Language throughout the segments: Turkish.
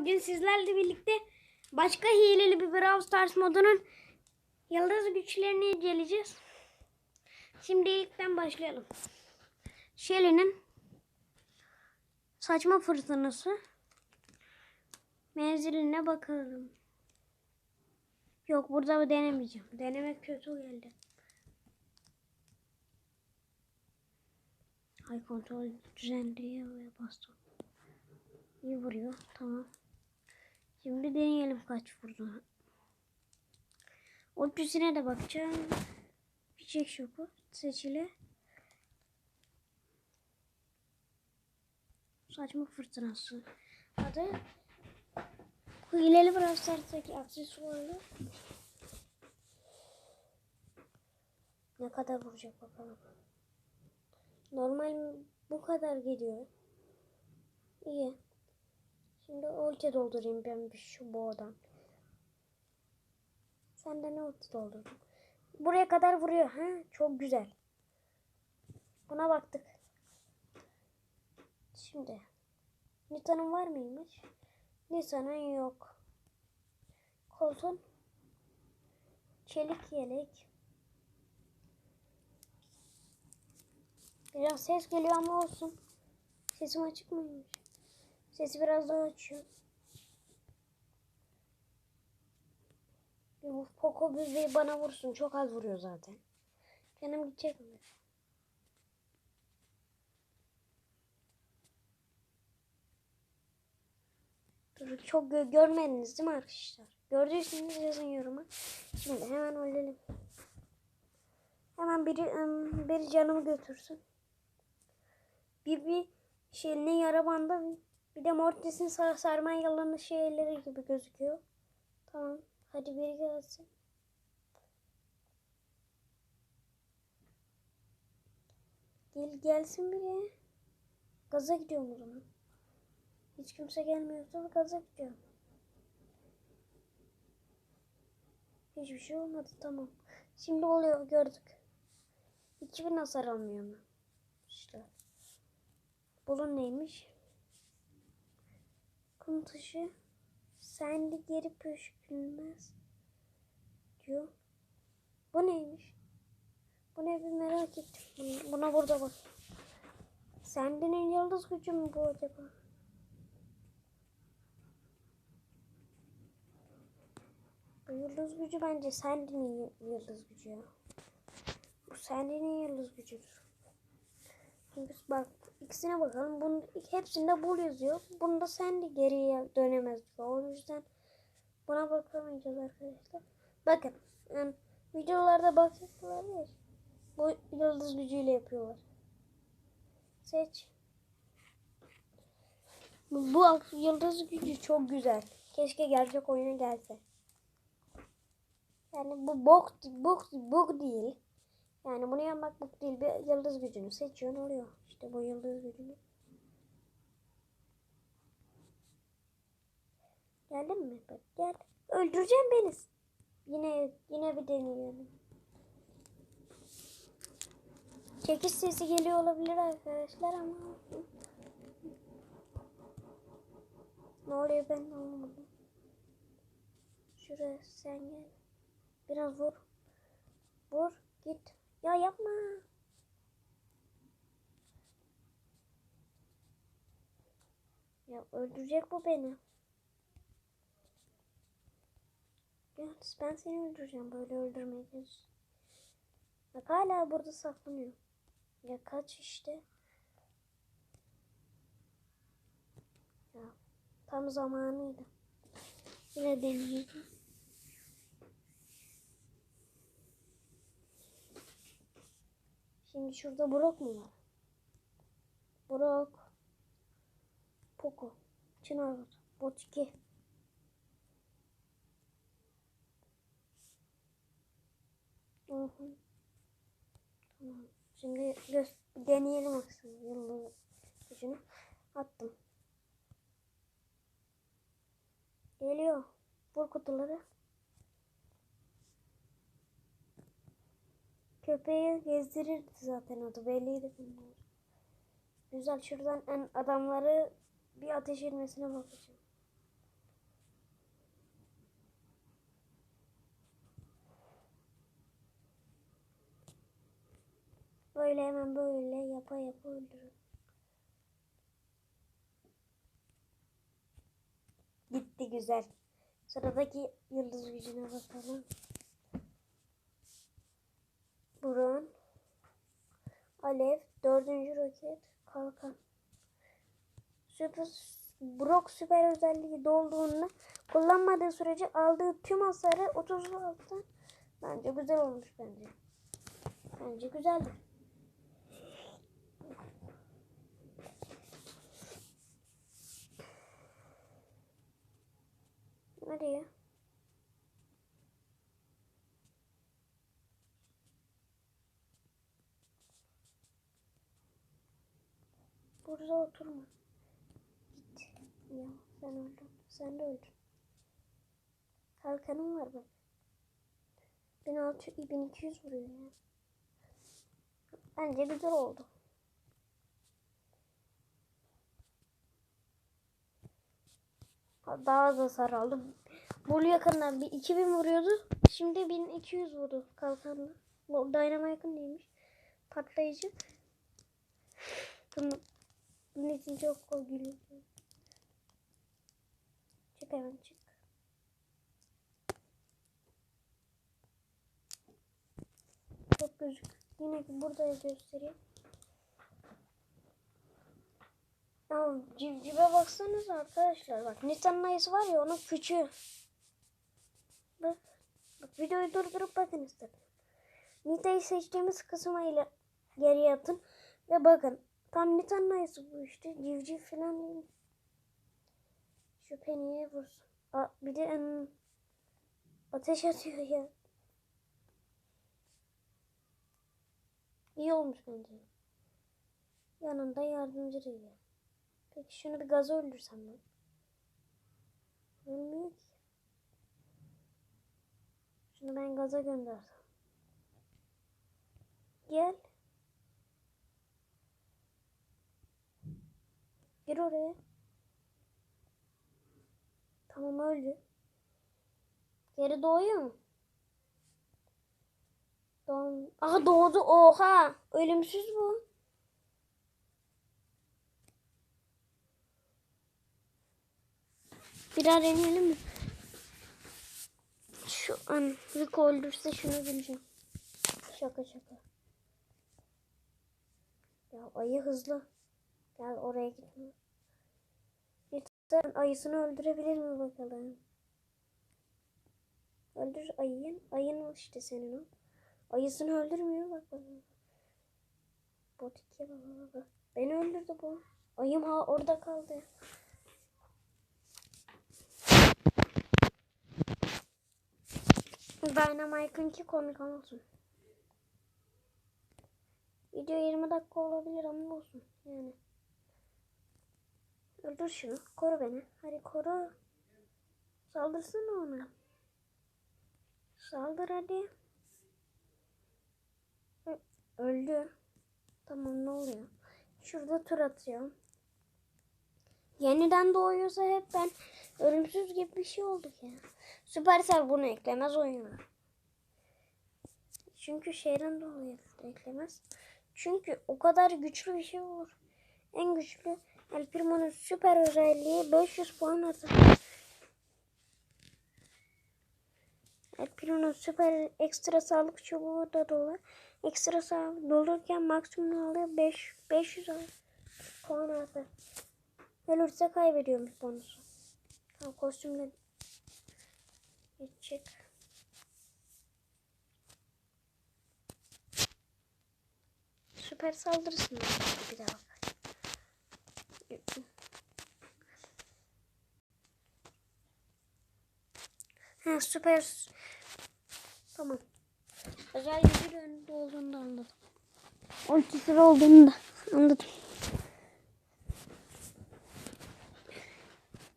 Bugün sizlerle birlikte başka hileli bir Brawl Stars modunun yıldız güçlerini inceleyeceğiz. Şimdi ilkten başlayalım. Shelly'nin saçma fırtınası menziline bakalım. Yok burada denemeyeceğim. Denemek kötü geldi. Ay kontrol düzenliyor ve bastım. İyi vuruyor. Tamam. Şimdi deneyelim kaç vurdu. Ultisine de bakacağım. Fişek şoku seçili. Saçma fırtınası. Adı Hileli Brawl Stars'taki aksesuarlı. Ne kadar vuracak bakalım. Normal bu kadar gidiyor. İyi. Şimdi ulti doldurayım ben bir şu boğadan. Sen de ne ulti doldurdun? Buraya kadar vuruyor. Ha? Çok güzel. Buna baktık. Şimdi. Nita'nın var mıymış? Nita'nın yok. Kolton. Çelik yelek. Biraz ses geliyor ama olsun. Sesim açık mıymış? Sesi biraz daha açıyor. Bu Poco bir bana vursun. Çok az vuruyor zaten. Canım gidecek mi? Dur, çok gö görmediniz değil mi arkadaşlar? Gördüyseniz yazın yoruma. Şimdi hemen ölelim. Hemen biri, biri canımı götürsün. Bir bir şey ne yara bandı bir de Mortis'in sar sarman yalanı şeyleri gibi gözüküyor. Tamam. Hadi biri gelsin. Gel gelsin biri. Gaza gidiyorum o zaman. Hiç kimse gelmiyorsa gaza gidiyorum. Hiçbir şey olmadı tamam. Şimdi oluyor gördük. 2000 hasar almıyor mu? İşte. Bunun neymiş? Kum taşı sende geri püskülmez diyor. Bu neymiş? Bu ne bir merak ettim. Buna- burada bak. Sendinin yıldız gücü mü bu acaba? Bu yıldız gücü bence Sandy'nin y- yıldız gücü ya. Bu Sandy'nin yıldız gücüdür. Bak ikisine bakalım. Bunun hepsinde bul yazıyor. Bunda Sandy geriye dönemez. O yüzden buna bakamayacağız arkadaşlar. Bakın yani videolarda bakıyorlar ya. Bu yıldız gücüyle yapıyorlar. Seç. Bu yıldız gücü çok güzel. Keşke gerçek oyuna gelse. Yani bu bok, bok, bok değil. Yani bunu yapmak bok değil. Bir yıldız gücünü seçiyorsun oluyor. İşte bu yıldız gücünü. Geldin mi? Bak gel. Öldüreceğim beni. Yine yine bir deneyelim. Çekiş sesi geliyor olabilir arkadaşlar ama ne oluyor ben anlamadım. Şuraya sen gel. Biraz vur. Vur. Git. Ya yapma. Ya öldürecek bu beni. Ya ben seni öldüreceğim. Böyle öldürmeyeceğiz. Bak hala burada saklanıyor. Ya kaç işte. Ya tam zamanıydı. Yine deneyeceğim. Şimdi şurada Brock mu var? Brock. Poco. Çınar. Bot 2. Hı hı. Tamam. Şimdi deneyelim aslında yıldız gücünü. Attım. Geliyor. Vur kutuları. köpeği gezdirirdi zaten adı belliydi bunlar. Güzel şuradan en adamları bir ateş edilmesine bakacağım. Böyle hemen böyle yapa yapa öldürün. Gitti güzel. Sıradaki yıldız gücüne bakalım. Burun. Alev. Dördüncü roket. Kalkan. Süper, Brock süper özelliği dolduğunda kullanmadığı sürece aldığı tüm hasarı 36 bence güzel olmuş bence. Bence güzeldir. Nereye? Burada oturma. Git. Ya sen öldün. Sen de öldün. Kalkanım var bak. 1600, 1200 vuruyor ya. Bence güzel oldu. Ha, Daha az hasar aldım. Bolu yakından bir 2000 vuruyordu. Şimdi 1200 vurdu kalkanla. Bu Dynamite'ın neymiş? Patlayıcı. Bunu, bunun için çok gülüyor. Çık hemen çık. Çok gözük. Yine burada göstereyim. Ya civcive baksanıza arkadaşlar bak Nisan'ın ayısı var ya onun küçüğü. Bak. Bak videoyu durdurup bakın istedim. Nita'yı seçtiğimiz kısma ile geriye atın ve bakın. Tam Nita'nın ayısı bu işte. Civciv falan değil. Şu peniye vursun. Aa, bir de em, ateş atıyor ya. İyi olmuş bence. Yanında yardımcı değil. Peki şunu bir gaza öldürsem ben. Ölmüyor ki. Şunu ben gaza göndersem. Gel. Gir oraya. Tamam öldü. Geri doğuyor mu? Doğum. Aha doğdu. Oha. Ölümsüz bu. Bir daha deneyelim mi? Şu an Rico öldürse şunu bileceğim. Şaka şaka. Ya ayı hızlı. Gel oraya gitme. Lütfen ayısını öldürebilir mi bakalım? Öldür ayıyı. Ayın işte senin o. Ayısını öldürmüyor bak bak. bak. Bot ikiye bak bak bak. Beni öldürdü bu. Ayım ha orada kaldı. Dynamite'ınki komik olsun. Video 20 dakika olabilir ama olsun yani. Öldür şunu. Koru beni. Hadi koru. Saldırsana ona. Saldır hadi. Öldü. Tamam ne oluyor? Şurada tur atıyorum. Yeniden doğuyorsa hep ben ölümsüz gibi bir şey olduk ya. Supercell bunu eklemez oyuna. Çünkü şeyden dolayı eklemez. Çünkü o kadar güçlü bir şey olur. En güçlü El Primo'nun süper özelliği 500 puan atar. El Primo'nun süper ekstra sağlık çubuğu da dolu. Ekstra sağlık dolurken maksimum alıyor 5 500 puan atar. Ölürse kaybediyormuş bonusu. Tamam kostümle geçecek. Süper saldırısın bir daha. Ha süper. Tamam. Özel gücü önünde olduğunu da anladım. Ultisi olduğunu da anladım.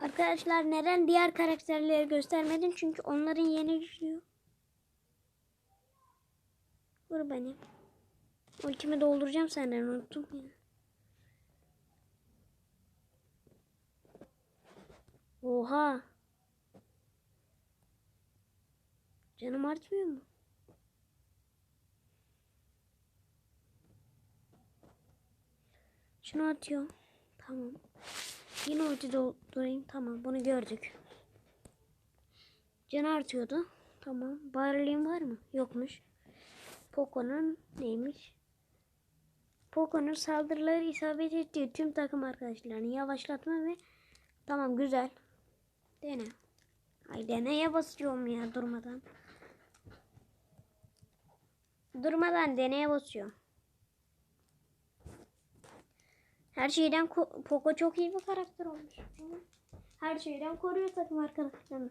Arkadaşlar neden diğer karakterleri göstermedim? Çünkü onların yeni düşüyor. Vur beni. Ultimi dolduracağım senden unuttum ya. Oha. Canım artmıyor mu? Şunu atıyorum. Tamam. Yine ulti doldurayım. Tamam bunu gördük. Can artıyordu. Tamam. Barley'in var mı? Yokmuş. Poco'nun neymiş? Poco'nun saldırıları isabet ettiği tüm takım arkadaşlarını yavaşlatma ve tamam güzel. Dene. Ay deneye basıyorum ya durmadan. Durmadan deneye basıyorum. Her şeyden Poco çok iyi bir karakter olmuş. Her şeyden koruyor takım arkadaşlarını.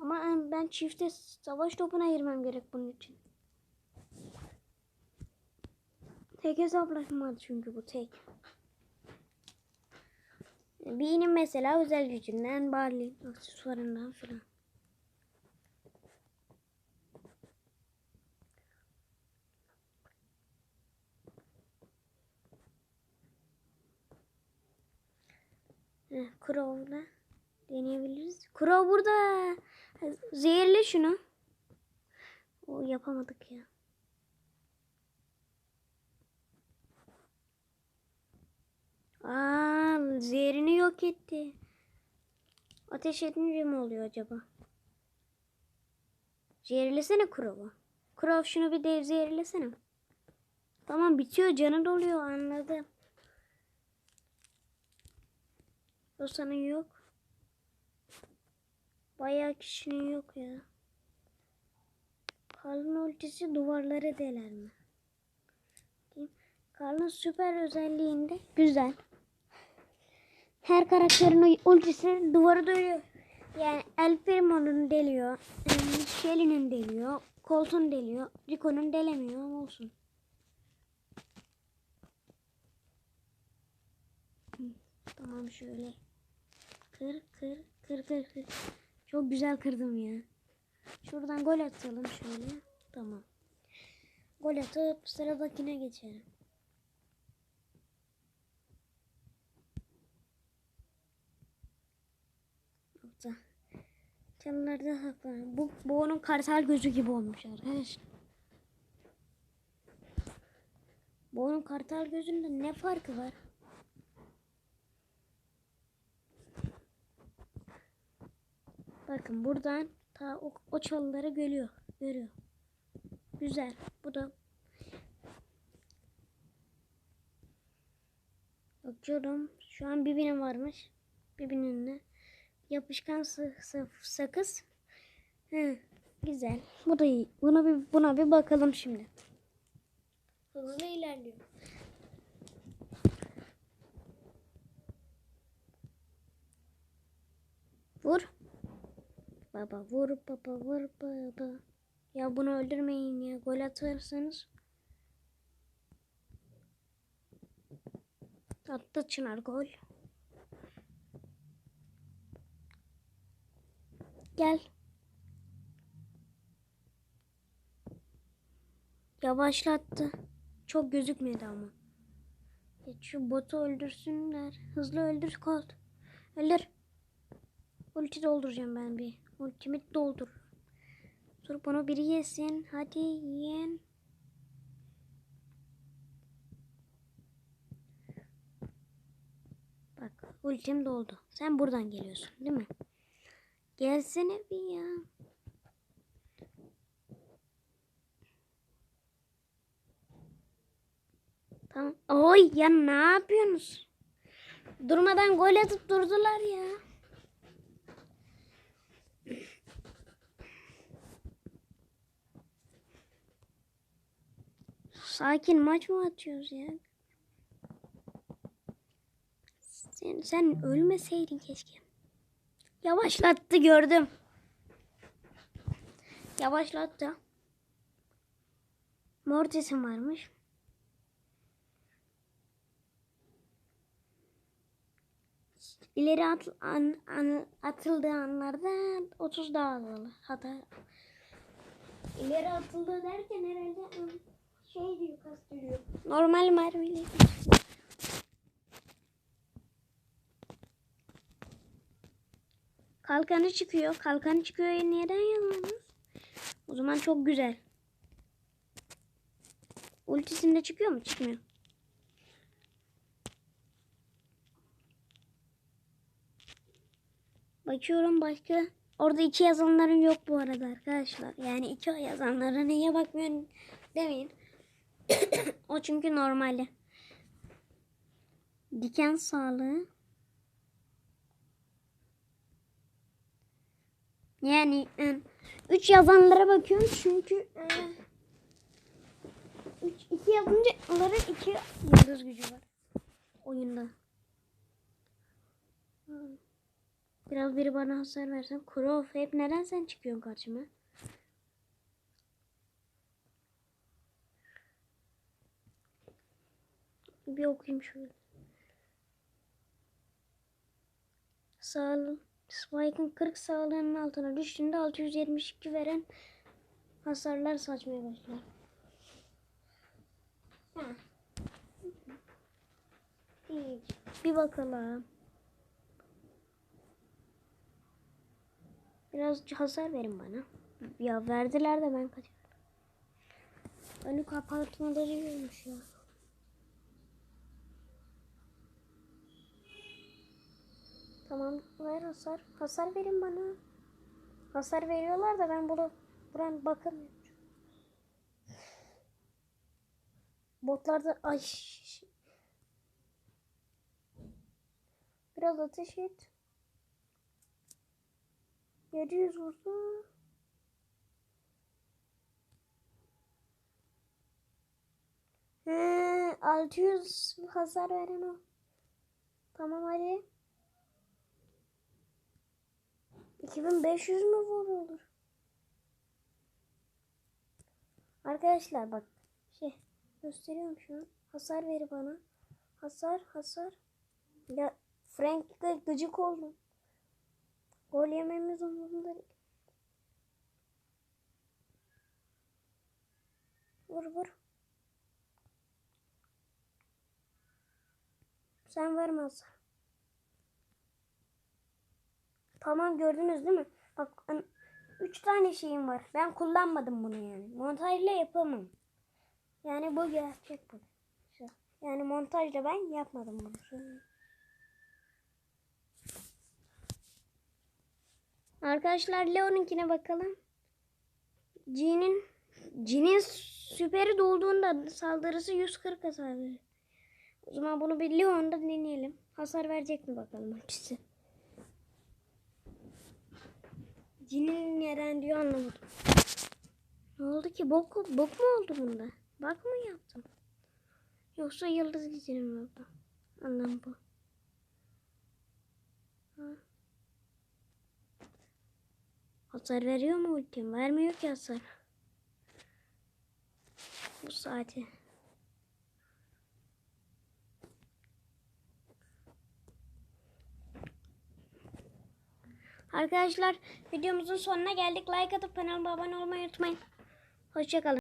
Ama ben çifte savaş topuna girmem gerek bunun için. Tek hesaplaşma çünkü bu tek. Benim mesela özel gücünden, Barley aksesuarından filan. Heh, Crow'la deneyebiliriz. Crow burada. Zehirli şunu. O yapamadık ya. Aa, zehrini yok etti. Ateş edince mi oluyor acaba? Zehirlesene Crow'u. Crow şunu bir dev zehirlesene. Tamam bitiyor canı doluyor anladım. O sana yok. Bayağı kişinin yok ya. Karl'ın ultisi duvarları deler mi? Karl'ın süper özelliğinde güzel. Her karakterin ultisi duvarı dövüyor. Yani El Primo'nun deliyor. Shelly'nin deliyor. Colt'un deliyor. Rico'nun delemiyor ama olsun. Tamam şöyle. Kır kır kır kır kır. Çok güzel kırdım ya. Şuradan gol atalım şöyle. Tamam. Gol atıp sıradakine geçelim. Yoksa Çalılarda saklanıyor. Bu, bu onun kartal gözü gibi olmuş arkadaşlar. Bu onun kartal gözünde ne farkı var? Bakın buradan ta o, o çalıları görüyor. Görüyor. Güzel. Bu da Bakıyorum. Şu an birbirine varmış. Birbirine. Yapışkan sakız. Hı, güzel. Bu da iyi. Buna bir buna bir bakalım şimdi. Hızlı ilerliyor. Vur. Baba vur baba vur baba. Ya bunu öldürmeyin ya. Gol atarsanız. Attı Çınar gol. Gel. Yavaşlattı. Çok gözükmedi ama. Ya şu botu öldürsünler. Hızlı öldür Colt. Öldür. Ulti dolduracağım ben bir. Ultimate doldur. Dur bunu biri yesin. Hadi yiyin. Bak ultim doldu. Sen buradan geliyorsun değil mi? Gelsene bir ya. Tamam. Oy ya ne yapıyorsunuz? Durmadan gol atıp durdular ya. Sakin maç mı atıyoruz ya? Sen, sen ölmeseydin keşke. Yavaşlattı gördüm. Yavaşlattı. Mortis'im varmış. İleri at, an, an, atıldığı anlarda 30 daha azalı. Hatta ileri atıldı derken herhalde şey diyor kastediyor. Normal mermiyle. Kalkanı çıkıyor. Kalkanı çıkıyor. Neden yalanız? O zaman çok güzel. Ultisinde çıkıyor mu? Çıkmıyor. Bakıyorum başka. Orada iki yazanların yok bu arada arkadaşlar. Yani iki yazanlara niye bakmıyorsun demeyin. o çünkü normali. Diken sağlığı. Yani e, üç yazanlara bakıyorum çünkü e, üç, iki yazınca iki yıldız gücü var oyunda. Biraz biri bana hasar versen. Kurov hep neden sen çıkıyorsun karşıma? Bir okuyayım şöyle. Sağlığın Spike'ın 40 sağlığının altına düştüğünde 672 veren hasarlar saçmaya başlar. Bir bakalım. Biraz hasar verin bana. Ya verdiler de ben kaçırdım. Önü kapatmaları iyiymiş ya. Tamam ver hasar. Hasar verin bana. Hasar veriyorlar da ben bunu buran bakamıyorum. Botlarda ay biraz ateş et. 700 vurdu. He, 600 hasar veren o. Tamam hadi. 2500 mü vurulur? Arkadaşlar bak şey gösteriyorum şu an. Hasar ver bana. Hasar hasar. Ya Frank'te gıcık oldum. Gol yememiz umurumda değil. Vur vur. Sen verme hasar. Tamam gördünüz değil mi? Bak an- üç tane şeyim var. Ben kullanmadım bunu yani. Montajla yapamam. Yani bu gerçek bu. Yani montajla ben yapmadım bunu. Arkadaşlar Leon'unkine bakalım. Jin'in Jin'in süperi dolduğunda saldırısı 140 hasar verir. O zaman bunu bir Leon'da deneyelim. Hasar verecek mi bakalım hepsi. Jin'in neden diyor anlamadım. Ne oldu ki? Bok, bok mu oldu bunda? Bak mı yaptım? Yoksa yıldız gücü mü oldu? Anlam bu. Ha. Hasar veriyor mu ultim? Vermiyor ki hasar. Bu saati. Arkadaşlar videomuzun sonuna geldik. Like atıp kanalıma abone olmayı unutmayın. Hoşçakalın.